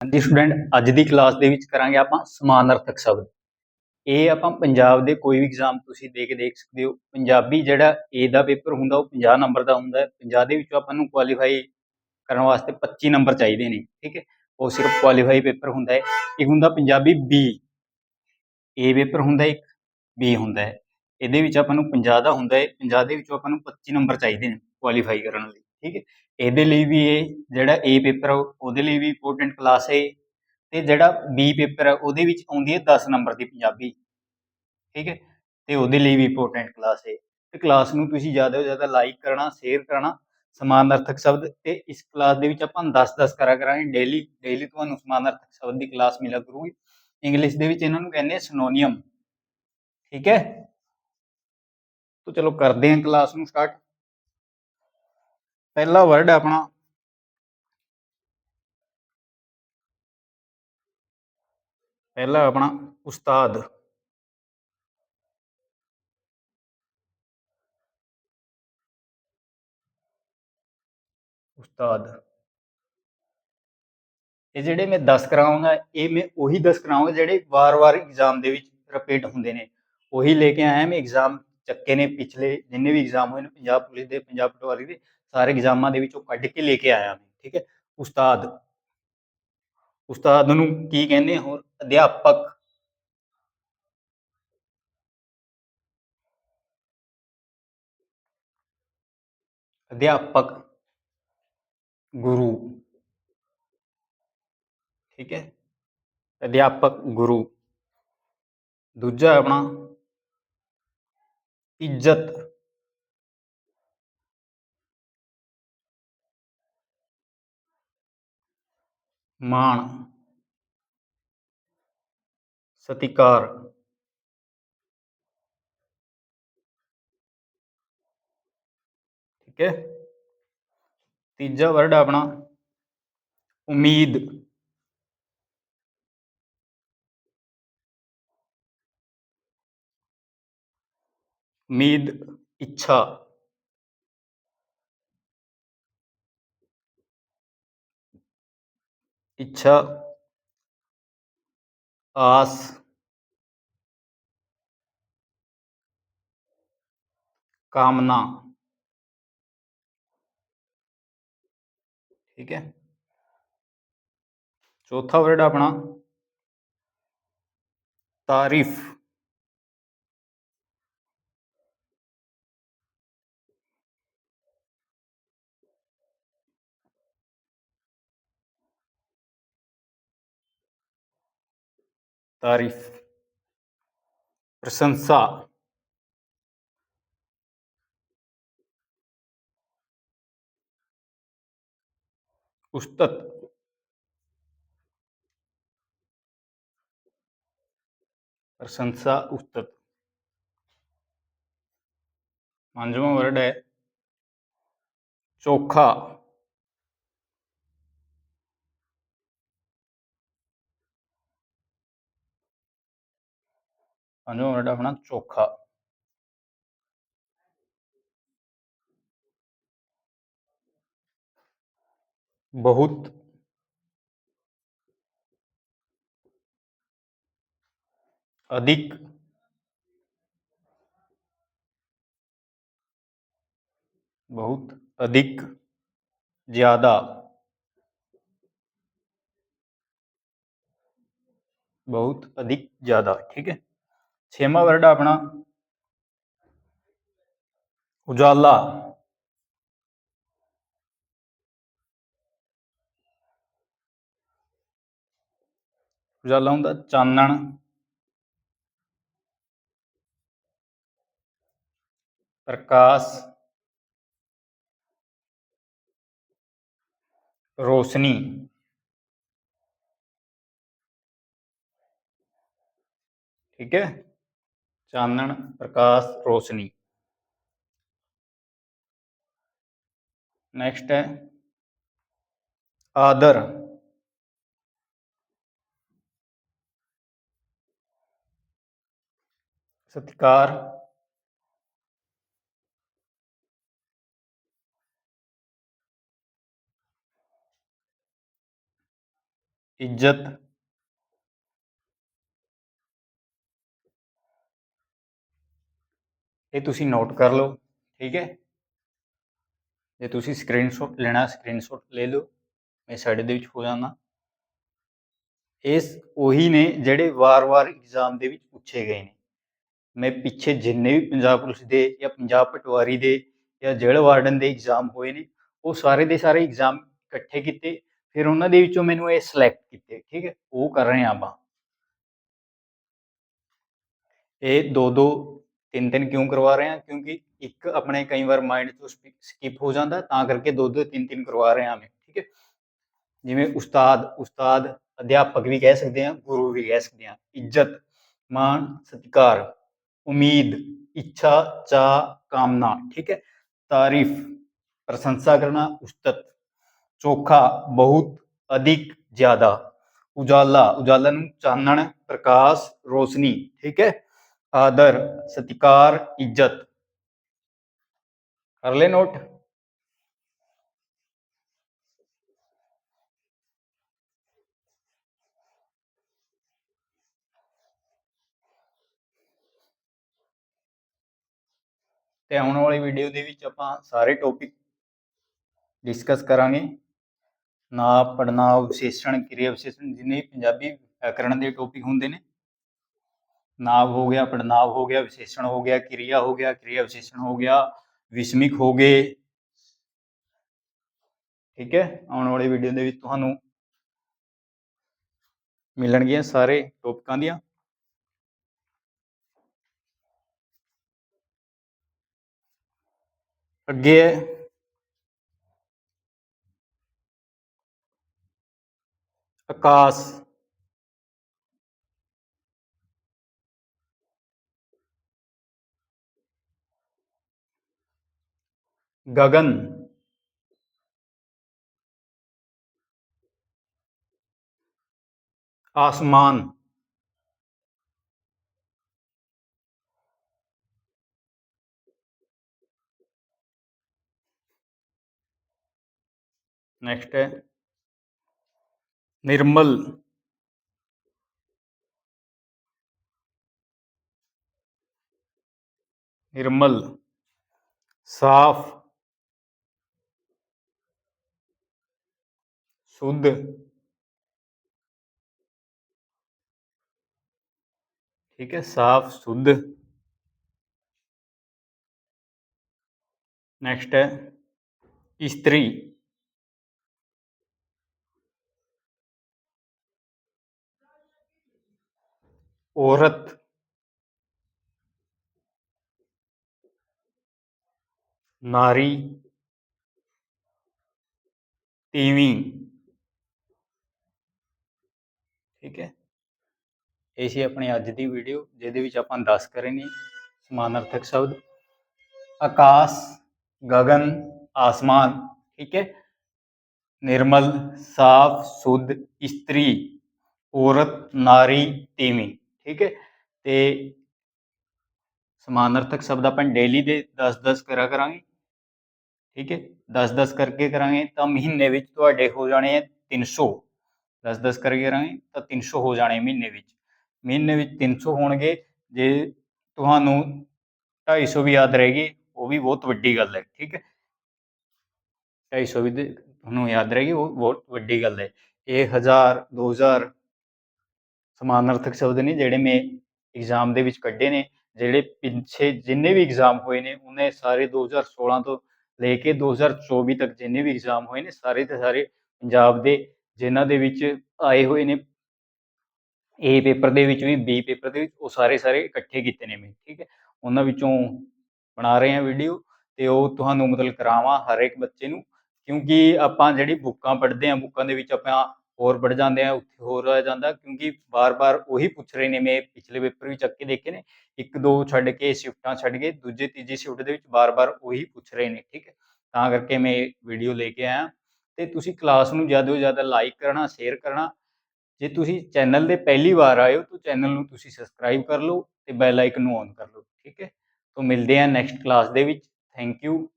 ਹਾਂਜੀ ਸਟੂਡੈਂਟ, ਅੱਜ ਦੀ ਕਲਾਸ ਦੇ ਵਿੱਚ ਕਰਾਂਗੇ ਆਪਾਂ ਸਮਾਨਾਰਥਕ ਸ਼ਬਦ। ਇਹ ਆਪਾਂ ਪੰਜਾਬ ਦੇ ਕੋਈ ਵੀ ਐਗਜ਼ਾਮ ਤੁਸੀਂ ਦੇ ਕੇ ਦੇਖ ਸਕਦੇ ਹੋ। ਪੰਜਾਬੀ ਜਿਹੜਾ ਏ ਦਾ ਪੇਪਰ ਹੁੰਦਾ, ਉਹ 50 ਨੰਬਰ ਦਾ ਹੁੰਦਾ ਹੈ। 50 ਦੇ ਵਿੱਚੋਂ ਆਪਾਂ ਨੂੰ ਕੁਆਲੀਫਾਈ ਕਰਨ ਵਾਸਤੇ 25 ਨੰਬਰ ਚਾਹੀਦੇ ਨੇ, ਠੀਕ ਹੈ? ਉਹ ਸਿਰਫ ਕੁਆਲੀਫਾਈ ਪੇਪਰ ਹੁੰਦਾ ਹੈ। ਇੱਕ ਹੁੰਦਾ ਪੰਜਾਬੀ ਬੀ ਏ ਪੇਪਰ ਹੁੰਦਾ ਇੱਕ ਬੀ ਹੁੰਦਾ ਹੈ। ਇਹਦੇ ਵਿੱਚ ਆਪਾਂ ਨੂੰ 50 ਦਾ ਹੁੰਦਾ ਹੈ। 50 ਦੇ ਵਿੱਚੋਂ ਆਪਾਂ ਨੂੰ 25 ਨੰਬਰ ਚਾਹੀਦੇ ਨੇ ਕੁਆਲੀਫਾਈ ਕਰਨ ਲਈ। ਠੀਕ ਹੈ? ਇਹਦੇ ਲਈ ਵੀ ਇਹ ਜਿਹੜਾ ਏ ਪੇਪਰ ਉਹਦੇ ਲਈ ਵੀ ਇੰਪੋਰਟੈਂਟ ਕਲਾਸ ਹੈ ਤੇ ਜਿਹੜਾ ਬੀ ਪੇਪਰ ਉਹਦੇ ਵਿੱਚ ਆਉਂਦੀ ਹੈ 10 ਨੰਬਰ ਦੀ ਪੰਜਾਬੀ। ਠੀਕ ਹੈ? ਤੇ ਉਹਦੇ ਲਈ ਵੀ ਇੰਪੋਰਟੈਂਟ ਕਲਾਸ ਹੈ ਤੇ ਕਲਾਸ ਨੂੰ ਤੁਸੀਂ ਜ਼ਿਆਦਾ ਤੋਂ ਜ਼ਿਆਦਾ ਲਾਈਕ ਕਰਨਾ ਸ਼ੇਅਰ ਕਰਨਾ ਸਮਾਨਾਰਥਕ ਸ਼ਬਦ ਤੇ ਇਸ ਕਲਾਸ ਦੇ ਵਿੱਚ ਆਪਾਂ 10-10 ਕਰਾ ਕਰਾਂਗੇ। ਡੇਲੀ ਡੇਲੀ ਤੁਹਾਨੂੰ ਸਮਾਨਾਰਥਕ ਸ਼ਬਦ ਦੀ ਕਲਾਸ ਮਿਲਿਆ ਕਰੂਗੀ। ਇੰਗਲਿਸ਼ ਦੇ ਵਿੱਚ ਇਹਨਾਂ ਨੂੰ ਕਹਿੰਦੇ ਸਿਨੋਨੀਮ ਠੀਕ ਹੈ? ਤਾਂ ਚਲੋ ਕਰਦੇ ਹਾਂ ਕਲਾਸ ਨੂੰ ਸਟਾਰਟ ਪਹਿਲਾ ਵਰਡ ਆਪਣਾ। ਪਹਿਲਾ ਆਪਣਾ ਉਸਤਾਦ। ਉਸਤਾਦ। ਇਹ ਜਿਹੜੇ ਮੈਂ 10 ਕਰਾਉਂਗਾ ਇਹ ਮੈਂ ਉਹੀ 10 ਕਰਾਉਂਗਾ ਜਿਹੜੇ ਵਾਰ-ਵਾਰ ਐਗਜ਼ਾਮ ਦੇ ਵਿੱਚ ਰਿਪੀਟ ਹੁੰਦੇ ਨੇ। ਉਹੀ ਲੈ ਕੇ ਆਇਆ ਮੈਂ ਐਗਜ਼ਾਮ ਚੱਕੇ ਨੇ ਪਿਛਲੇ, ਜਿੰਨੇ ਵੀ ਐਗਜ਼ਾਮ ਹੋਏ ਨੇ ਪੰਜਾਬ ਪੁਲਿਸ ਦੇ ਪੰਜਾਬ ਪਟਵਾਰੀ ਦੇ ਸਾਰੇ ਐਗਜ਼ਾਮਾਂ ਦੇ ਵਿੱਚੋਂ ਕੱਢ ਕੇ ਲੈ ਕੇ ਆਇਆ ਮੈਂ ਠੀਕ ਹੈ ਉਸਤਾਦ ਉਸਤਾਦ ਨੂੰ ਕੀ ਕਹਿੰਦੇ ਆ ਹੋਰ ਅਧਿਆਪਕ ਅਧਿਆਪਕ ਗੁਰੂ ਠੀਕ ਹੈ ਅਧਿਆਪਕ ਗੁਰੂ ਦੂਜਾ ਆਪਣਾ ਇੱਜ਼ਤ ਮਾਣ ਸਤਿਕਾਰ ਠੀਕ ਹੈ ਤੀਜਾ ਵਰਡ ਆਪਣਾ ਉਮੀਦ ਉਮੀਦ ਇੱਛਾ ਇੱਛਾ ਆਸ ਕਾਮਨਾ ਠੀਕ ਹੈ ਚੌਥਾ ਵਰਡ ਆਪਣਾ ਤਾਰੀਫ ਤਾਰੀਫ ਪ੍ਰਸ਼ੰਸਾ। ਉਸਤਤ। ਪ੍ਰਸ਼ੰਸਾ ਉਸਤਤ। ਪੰਜਵਾਂ ਵਰਡ ਹੈ ਚੋਖਾ। અને ઓરડા આપણા बहुत। अधिक। बहुत अधिक। ज़्यादा। बहुत अधिक ज़्यादा ठीक है? ਛੇਵਾਂ ਵਰਡ ਆਪਣਾ। ਉਜਾਲਾ। ਉਜਾਲਾ ਹੁੰਦਾ ਚਾਨਣ। ਪ੍ਰਕਾਸ਼। ਰੋਸ਼ਨੀ। ਠੀਕ ਹੈ। चानण प्रकाश रोशनी। नेक्स्ट है आदर। सत्कार। इज़्ज़त। ਇਹ ਤੁਸੀਂ ਨੋਟ ਕਰ ਲਓ, ਠੀਕ ਹੈ? ਜੇ ਤੁਸੀਂ ਸਕਰੀਨਸ਼ਾਟ ਲੈਣਾ ਸਕਰੀਨਸ਼ਾਟ ਲੈ ਲਓ, ਮੈਂ ਸਾਈਡ ਦੇ ਵਿੱਚ ਹੋ ਜਾਣਾ ਇਸ ਉਹੀ ਨੇ ਜਿਹੜੇ ਵਾਰ-ਵਾਰ ਐਗਜ਼ਾਮ ਦੇ ਵਿੱਚ ਪੁੱਛੇ ਗਏ ਨੇ। ਮੈਂ ਪਿੱਛੇ ਜਿੰਨੇ ਵੀ ਪੰਜਾਬ ਪੁਲਿਸ ਦੇ ਜਾਂ ਪੰਜਾਬ ਪਟਵਾਰੀ ਦੇ ਜਾਂ ਜੇਲ੍ਹ ਵਾਰਡਨ ਦੇ ਐਗਜ਼ਾਮ ਹੋਏ ਨੇ, ਉਹ ਸਾਰੇ ਦੇ ਸਾਰੇ ਐਗਜ਼ਾਮ ਇਕੱਠੇ ਕੀਤੇ, ਫਿਰ ਉਹਨਾਂ ਦੇ ਵਿੱਚੋਂ ਮੈਨੂੰ ਇਹ ਸਿਲੈਕਟ ਕੀਤੇ, ਠੀਕ ਹੈ? ਉਹ ਕਰ ਰਹੇ ਹਾਂ ਆਪਾਂ। ਇਹ ਦੋ ਦੋ ਤਿੰਨ ਤਿੰਨ ਕਿਉਂ ਕਰਵਾ ਰਹੇ ਹਾਂ? ਕਿਉਂਕਿ ਇੱਕ ਆਪਣੇ ਕਈ ਵਾਰ ਮਾਈਂਡ ਤੋਂ ਸਕਿਪ ਹੋ ਜਾਂਦਾ, ਤਾਂ ਕਰਕੇ ਦੋ ਦੋ ਤਿੰਨ ਤਿੰਨ ਕਰਵਾ ਰਹੇ ਹਾਂ ਮੈਂ, ਠੀਕ ਹੈ? ਜਿਵੇਂ ਉਸਤਾਦ ਉਸਤਾਦ ਅਧਿਆਪਕ ਵੀ ਕਹਿ ਸਕਦੇ ਹਾਂ, ਗੁਰੂ ਵੀ ਕਹਿ ਸਕਦੇ ਹਾਂ, ਇੱਜ਼ਤ, ਮਾਣ, ਸਤਿਕਾਰ, ਉਮੀਦ, ਇੱਛਾ ਚਾ ਕਾਮਨਾ, ਠੀਕ ਹੈ? ਤਾਰੀਫ, ਪ੍ਰਸ਼ੰਸਾ ਕਰਨਾ, ਉਸਤਤ, ਚੋਖਾ, ਬਹੁਤ ਅਧਿਕ, ਜ਼ਿਆਦਾ, ਉਜਾਲਾ ਉਜਾਲਾ ਨੂੰ ਚਾਨਣ, ਪ੍ਰਕਾਸ਼, ਰੋਸ਼ਨੀ, ਠੀਕ ਹੈ? ਆਦਰ, ਸਤਿਕਾਰ, ਇੱਜ਼ਤ। ਕਰ ਲੈ ਨੋਟ। ਤੇ ਆਉਣ ਵਾਲੀ ਵੀਡੀਓ ਦੇ ਵਿੱਚ ਆਪਾਂ ਸਾਰੇ ਟੌਪਿਕ ਡਿਸਕਸ ਕਰਾਂਗੇ। ਨਾਮ ਪੜਨਾਵ ਵਿਸ਼ੇਸ਼ਣ, ਕਿਰਿਆ ਵਿਸ਼ੇਸ਼ਣ, ਜਿੰਨੇ ਪੰਜਾਬੀ ਵਿਆਕਰਣ ਦੇ ਟੌਪਿਕ ਹੁੰਦੇ ਨੇ। ਨਾਮ ਹੋ ਗਿਆ ਪੜਨਾਂਵ ਹੋ ਗਿਆ, ਵਿਸ਼ੇਸ਼ਣ ਹੋ ਗਿਆ, ਕਿਰਿਆ ਹੋ ਗਿਆ, ਕਿਰਿਆ ਵਿਸ਼ੇਸ਼ਣ ਹੋ ਗਿਆ, ਵਿਸਮਿਕ ਹੋ ਗਏ। ਠੀਕ ਹੈ, ਆਉਣ ਵਾਲੀ ਵੀਡੀਓ ਦੇ ਵਿੱਚ ਤੁਹਾਨੂੰ ਮਿਲਣਗੀਆਂ ਸਾਰੇ ਟੌਪਿਕਾਂ ਦੀਆਂ। ਅੱਗੇ ਆਕਾਸ਼। ਗਗਨ आसमान नेक्स्ट है निर्मल निर्मल साफ शुद्ध। ठीक है साफ़ शुद्ध। नेक्स्ट है स्त्री। औरत। नारी। ਤੀਵੀਂ ਠੀਕ ਹੈ। ਇਹ ਸੀ ਆਪਣੀ ਅੱਜ ਦੀ ਵੀਡੀਓ ਜਿਹਦੇ ਵਿੱਚ ਆਪਾਂ 10 ਕਰੇ ਨੇ ਸਮਾਨਾਰਥਕ ਸ਼ਬਦ। ਆਕਾਸ਼ ਗगन ਆਸਮਾਨ, ਠੀਕ ਹੈ। ਨਿਰਮਲ, ਸਾਫ਼, ਸੁਧ, ਇਸਤਰੀ, ਔਰਤ, ਨਾਰੀ, ਤੀਵੀ, ਠੀਕ ਹੈ। ਤੇ ਸਮਾਨਾਰਥਕ ਸ਼ਬਦ ਆਪਾਂ ਡੇਲੀ ਦੇ 10-10 ਕਰਾ ਕਰਾਂਗੇ, ਠੀਕ ਹੈ। 10-10 ਕਰਕੇ ਕਰਾਂਗੇ ਤਾਂ ਮਹੀਨੇ ਵਿੱਚ ਤੁਹਾਡੇ ਹੋ ਜਾਣੇ 300 10 10 ਕਰਕੇ ਰਾਹੀਂ, ਤਾਂ 300 ਹੋ ਜਾਣੇ ਮਹੀਨੇ ਵਿੱਚ। ਮਹੀਨੇ ਵਿੱਚ 300 ਹੋਣਗੇ, ਜੇ ਤੁਹਾਨੂੰ 250 ਵੀ ਯਾਦ ਰਹੇਗੀ ਉਹ ਵੀ ਬਹੁਤ ਵੱਡੀ ਗੱਲ ਹੈ, ਠੀਕ ਹੈ? 250 ਵੀ ਤੁਹਾਨੂੰ ਯਾਦ ਰਹੇਗੀ ਉਹ ਬਹੁਤ ਵੱਡੀ ਗੱਲ ਹੈ। 1000 2000 ਸਮਾਨਾਰਥਕ ਸ਼ਬਦ ਨੇ, ਜਿਹੜੇ ਮੈਂ ਐਗਜ਼ਾਮ ਦੇ ਵਿੱਚ ਕੱਢੇ ਨੇ, ਜਿਹੜੇ ਪਿੰਛੇ ਜਿੰਨੇ ਵੀ ਐਗਜ਼ਾਮ ਹੋਏ ਨੇ, ਉਹਨੇ ਸਾਰੇ 2016 ਤੋਂ ਲੈ ਕੇ 2024 ਤੱਕ ਜਿੰਨੇ ਵੀ ਐਗਜ਼ਾਮ ਹੋਏ ਨੇ, ਸਾਰੇ ਦੇ ਸਾਰੇ ਪੰਜਾਬ ਦੇ ਜਿਨ੍ਹਾਂ ਦੇ ਵਿੱਚ ਆਏ ਹੋਏ ਨੇ ਏ ਪੇਪਰ ਦੇ ਵਿੱਚ ਵੀ ਬੀ ਪੇਪਰ ਦੇ ਵਿੱਚ, ਉਹ ਸਾਰੇ ਸਾਰੇ ਇਕੱਠੇ ਕੀਤੇ ਨੇ ਮੈਂ ਠੀਕ ਹੈ? ਉਹਨਾਂ ਵਿੱਚੋਂ ਬਣਾ ਰਹੇ ਹਾਂ ਵੀਡੀਓ ਤੇ ਉਹ ਤੁਹਾਨੂੰ ਮਤਲਬ ਕਰਾਵਾਂ ਹਰ ਇੱਕ ਬੱਚੇ ਨੂੰ, ਕਿਉਂਕਿ ਆਪਾਂ ਜਿਹੜੀ ਬੁੱਕਾਂ ਪੜ੍ਹਦੇ ਹਾਂ, ਬੁੱਕਾਂ ਦੇ ਵਿੱਚ ਆਪਾਂ ਹੋਰ ਪੜ੍ਹ ਜਾਂਦੇ ਆ ਉੱਥੇ ਹੋਰ ਆ ਜਾਂਦਾ, ਕਿਉਂਕਿ ਬਾਰ-ਬਾਰ ਉਹੀ ਪੁੱਛ ਰਹੇ ਨੇ ਮੈਂ, ਪਿਛਲੇ ਪੇਪਰ ਵੀ ਚੱਕ ਕੇ ਦੇਖੇ ਨੇ, ਇੱਕ ਦੋ ਛੱਡ ਕੇ ਸ਼ਿਫਟਾਂ ਛੱਡ ਕੇ, ਦੂਜੇ ਤੀਜੀ ਸ਼ਿਫਟ ਦੇ ਵਿੱਚ ਬਾਰ-ਬਾਰ ਉਹੀ ਪੁੱਛ ਰਹੇ ਨੇ, ਠੀਕ ਹੈ? ਤਾਂ ਕਰਕੇ ਮੈਂ ਵੀਡੀਓ ਲੈ ਕੇ ਆਇਆ। ਤੇ ਤੁਸੀਂ ਕਲਾਸ ਨੂੰ ਜ਼ਿਆਦਾ ਤੋਂ ਜ਼ਿਆਦਾ ਲਾਈਕ ਕਰਨਾ ਸ਼ੇਅਰ ਕਰਨਾ। ਜੇ ਤੁਸੀਂ ਚੈਨਲ ਦੇ ਪਹਿਲੀ ਵਾਰ ਆਏ ਹੋ, ਤਾਂ ਚੈਨਲ ਨੂੰ ਤੁਸੀਂ ਸਬਸਕ੍ਰਾਈਬ ਕਰ ਲਓ ਤੇ ਬੈਲ ਆਈਕਨ ਨੂੰ ਔਨ ਕਰ ਲਓ, ਠੀਕ ਹੈ? ਤਾਂ ਮਿਲਦੇ ਹਾਂ ਨੈਕਸਟ ਕਲਾਸ ਦੇ ਵਿੱਚ। Thank you